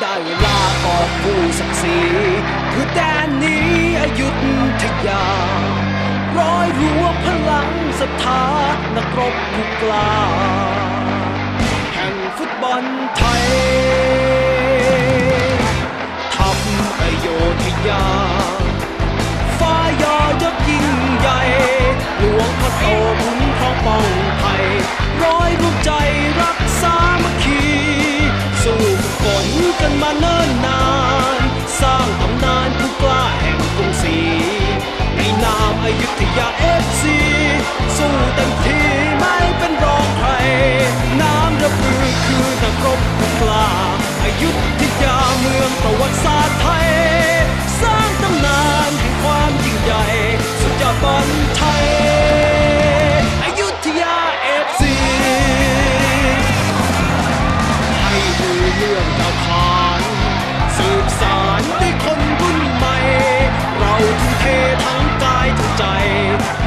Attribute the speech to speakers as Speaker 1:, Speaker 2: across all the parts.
Speaker 1: ได้เวลากอบผู้ศักดิ์ศรีคือแดนนี้อยุธยา ร้อยรวมพลังศรัทธานักรบผู้กล้าแห่งฟุตบอลไทยทำอโยธยา ฟ้ายอยศยิ่งใหญ่ หลวงพ่อโตบุญพร้อมป้องภัยร้อย บอลไทยอยุธยาเอฟซีให้ดูเรื่องดาวพานสืบสารด้วยคนรุ่นใหม่ เราทุ่มเททั้งกายทั้งใจ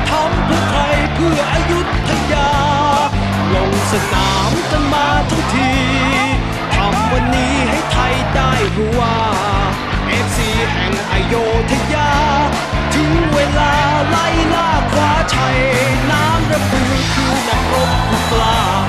Speaker 1: ทำเพื่อใครเพื่ออายุทยา ลงสนามกันมาทั้งทีทำวันนี้ให้ไทยได้รู้ว่า FC แห่งอโยธยา กรบผู้กล้า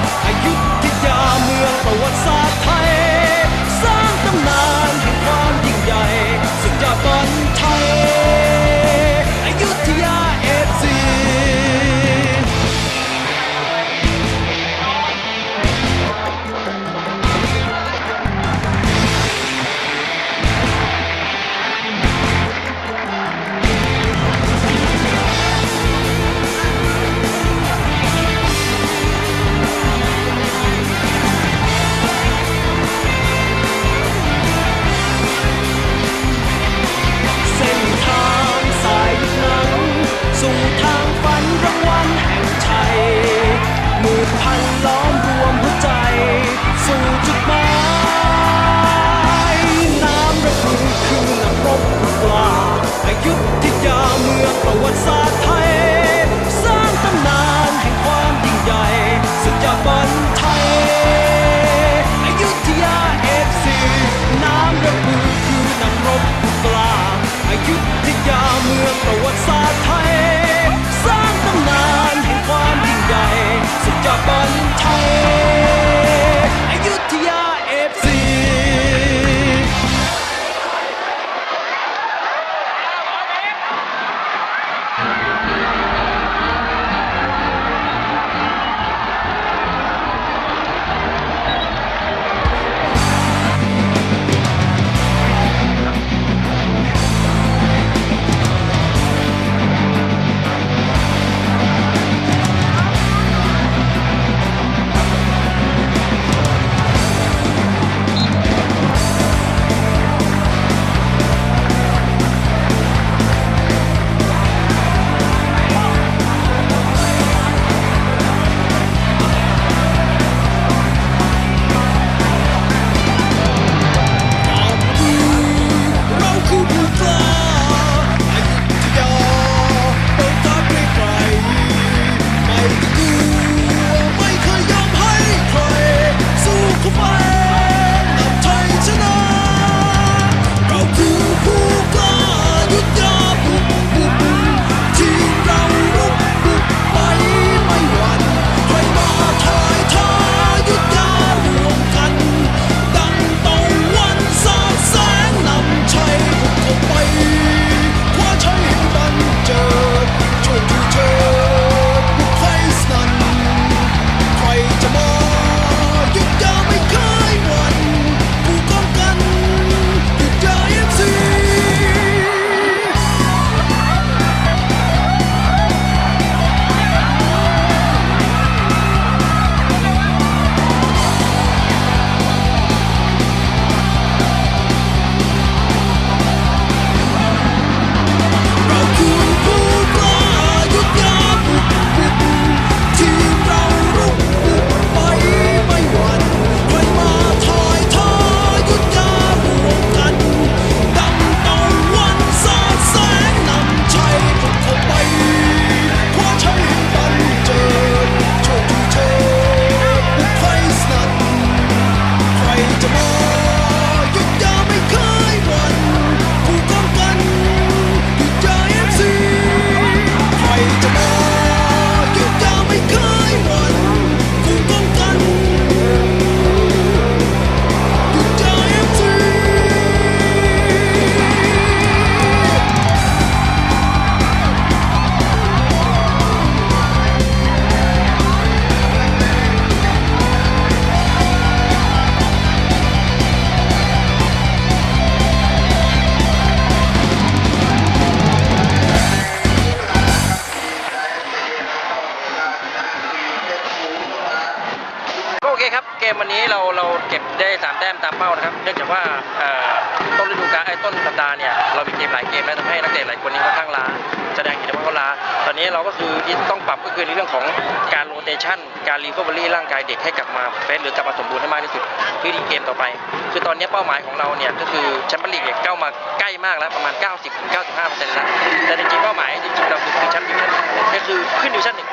Speaker 1: ตามเป้า
Speaker 2: นะครับ เนื่องจากว่าต้นฤดูกาลไอ้ต้นสัปดาห์เนี่ยเรามีเกมหลายเกมแล้วทำให้นักเตะหลายคนนี้ค่อนข้างล้าแสดงเห็นว่าเขาล้าตอนนี้เราก็คือที่ต้องปรับก็คือในเรื่องของการโรเตชันการรีคอเวอรี่ร่างกายเด็กให้กลับมาเฟสหรือกลับมาสมบูรณ์ให้มากที่สุดเพื่อที่เกมต่อไป คือตอนนี้เป้าหมายของเราเนี่ยก็คือแชมเปี้ยนลีกเนี่ยเข้ามาใกล้มากแล้วประมาณ 90-95%แล้วแต่จริงๆเป้าหมายจริงๆเราคือแชมป์ดิวิชั่นก็คือขึ้นดิวิชั่นหนึ่ง